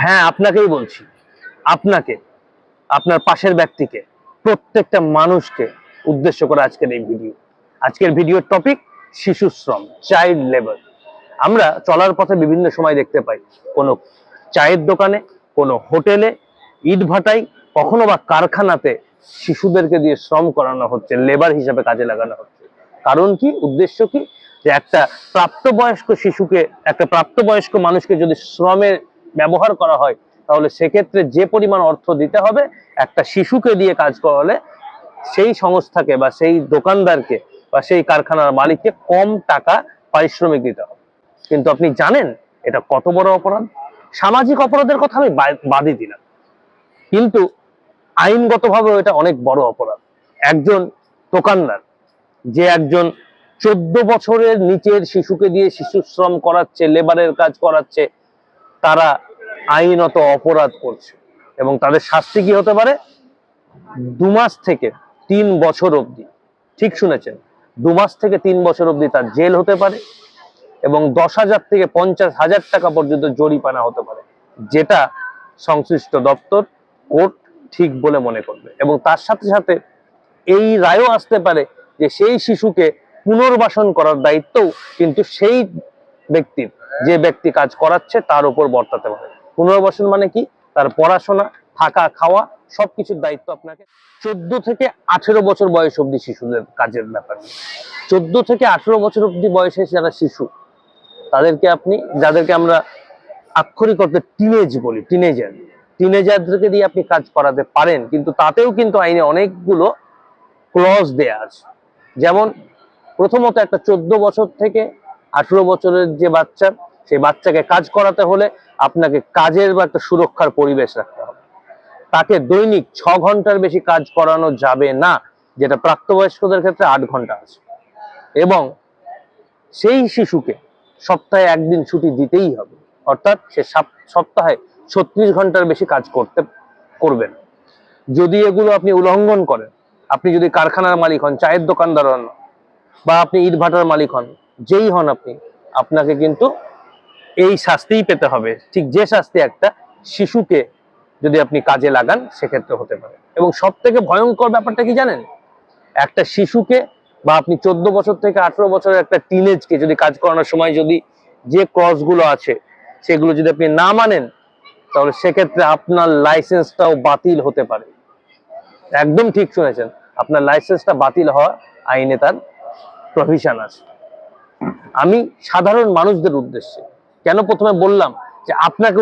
হ্যাঁ আপনাকেই বলছি। আপনাকে, আপনার পাশের ব্যক্তিকে, প্রত্যেকটা মানুষকে উদ্দেশ্য করে আজকের এই ভিডিও। আজকের ভিডিওর টপিক শিশু শ্রম চাইল্ড লেবার আমরা চলার পথে বিভিন্ন সময় দেখতে পাই, কোনো চায়ের দোকানে, কোনো হোটেলে ইট ভাটাই, কখনো বা কারখানাতে শিশুদেরকে দিয়ে শ্রম করানো হচ্ছে লেবার হিসাবে কাজে লাগানো হচ্ছে। কারণ কি, উদ্দেশ্য কি? যে একটা প্রাপ্তবয়স্ক শিশুকে, একটা প্রাপ্তবয়স্ক মানুষকে যদি শ্রমের ব্যবহার করা হয়, তাহলে সেক্ষেত্রে যে পরিমাণ অর্থ দিতে হবে, একটা শিশুকে দিয়ে কাজ করালে সেই সংস্থাকে বা সেই দোকানদারকে বা সেই কারখানার মালিককে কম টাকা পারিশ্রমিক দিতে হবে। কিন্তু আপনি জানেন এটা কত বড় অপরাধ? সামাজিক অপরাধের কথা আমি বাদই দিলাম। কিন্তু আইনগতভাবে এটা অনেক বড় অপরাধ। একজন দোকানদার, যে একজন চোদ্দ বছরের নিচের শিশুকে দিয়ে শিশু শ্রম করাচ্ছে লেবারের কাজ করাচ্ছে, তারা আইনত অপরাধ করছে। এবং তাদের শাস্তি কি হতে পারে? দু মাস থেকে তিন বছর অবধি। ঠিক শুনেছেন? দু মাস থেকে তিন বছর অবধি তার জেল হতে পারে এবং দশ হাজার থেকে পঞ্চাশ হাজার টাকা পর্যন্ত জরিমানা হতে পারে, যেটা সংশ্লিষ্ট দপ্তর, কোর্ট ঠিক বলে মনে করবে। এবং তার সাথে সাথে এই রায়ও আসতে পারে যে সেই শিশুকে পুনর্বাসন করার দায়িত্বও কিন্তু সেই ব্যক্তির, যে ব্যক্তি কাজ করাচ্ছে তার উপর বর্তাতে পারে পুনর্বাসন মানে কি? তার পড়াশোনা, থাকা, খাওয়া, সবকিছুর দায়িত্ব আপনাকে। চোদ্দ থেকে আঠেরো বছর বয়স অবধি শিশুদের কাজের ব্যাপার। চোদ্দ থেকে আঠেরো বছর অবধি বয়সে যারা শিশু, তাদেরকে আপনি, যাদেরকে আমরা আক্ষরিক অর্থে টিনেজ বলি টিনেজার টিনেজারদেরকে দিয়ে আপনি কাজ করাতে পারেন, কিন্তু তাতেও কিন্তু আইনে অনেকগুলো ক্লজ দেয়া আছে। যেমন, প্রথমত একটা চোদ্দ বছর থেকে আঠেরো বছরের যে বাচ্চা, সেই বাচ্চাকে কাজ করাতে হলে আপনাকে কাজের বা একটা সুরক্ষার পরিবেশ রাখতে হবে। তাকে দৈনিক ছ ঘণ্টার বেশি কাজ করানো যাবে না, যেটা প্রাপ্তবয়স্কদের ক্ষেত্রে আট ঘণ্টা আছে। এবং সেই শিশুকে সপ্তাহে একদিন ছুটি দিতেই হবে, অর্থাৎ সে সপ্তাহে ছত্রিশ ঘণ্টার বেশি কাজ করতে করবেন যদি এগুলো আপনি উল্লঙ্ঘন করেন, আপনি যদি কারখানার মালিক হন, চায়ের দোকানদার হন, বা আপনি ইট ভাটার মালিক হন, যেই হন আপনি, আপনাকে কিন্তু এই শাস্তিই পেতে হবে। ঠিক যে শাস্তি একটা শিশুকে যদি আপনি কাজে লাগান সেক্ষেত্রে হতে পারে। এবং সব থেকে ভয়ঙ্কর ব্যাপারটা কি জানেন? একটা শিশুকে বা আপনি চোদ্দ বছর থেকে আঠেরো বছরের একটা টিনেজকে যদি কাজ করানোর সময় যদি যে ক্রসগুলো আছে, সেগুলো যদি আপনি না মানেন, তাহলে সেক্ষেত্রে আপনার লাইসেন্সটাও বাতিল হতে পারে। একদম ঠিক শুনেছেন, আপনার লাইসেন্সটা বাতিল হওয়া আইনে তার প্রভিশন আছে। আমি সাধারণ মানুষদের উদ্দেশ্যে কেন প্রথমে বললাম যে আপনাকে